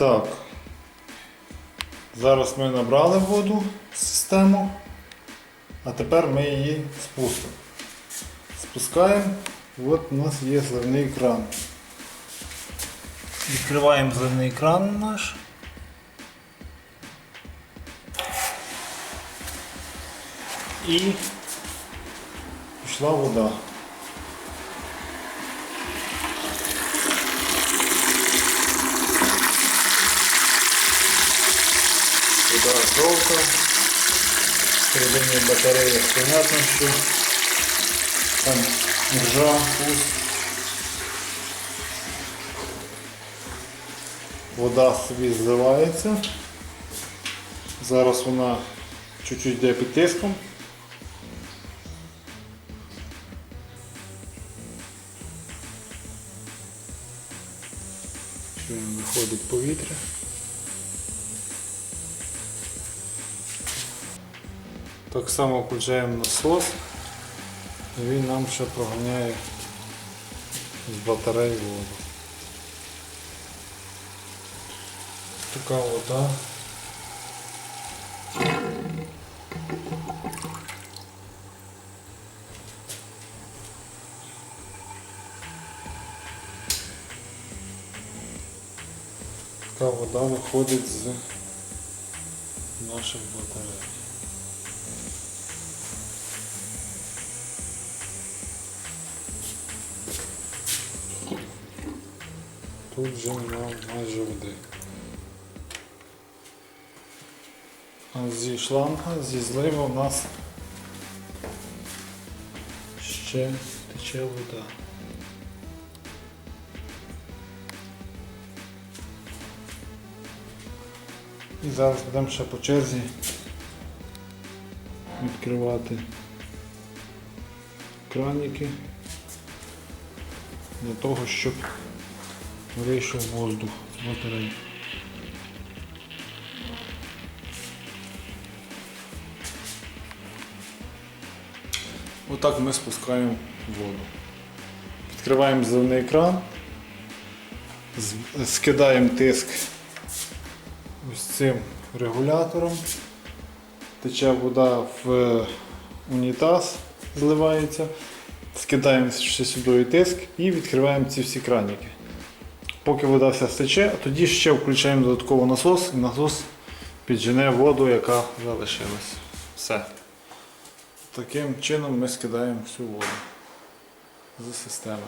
Так. Зараз ми набрали воду в систему, а тепер ми її спустимо. Спускаємо. От у нас є зливний кран. Відкриваємо зливний кран наш. І пішла вода. Вода жовта. Всередині батареї понятно, що там ржа, пуст. Вода собі зливається. Зараз вона чуть-чуть йде під тиском. Виходить повітря. Так само включаємо насос і він нам ще проганяє з батареї воду. Така вода. Така вода виходить з наших батарей. Тут вже немає майже води. А зі шланга, зі злива у нас ще тече вода. І зараз будемо ще по черзі відкривати краніки для того, щоб вийшов воздух з батареї. Отак ми спускаємо воду. Відкриваємо зелений кран, скидаємо тиск ось цим регулятором. Тече вода в унітаз, зливається. Скидаємо ще сюди тиск і відкриваємо ці всі краніки. Поки вода вся стече, тоді ще включаємо додатково насос і насос піджене воду, яка залишилась. Все. Таким чином ми скидаємо всю воду з системи.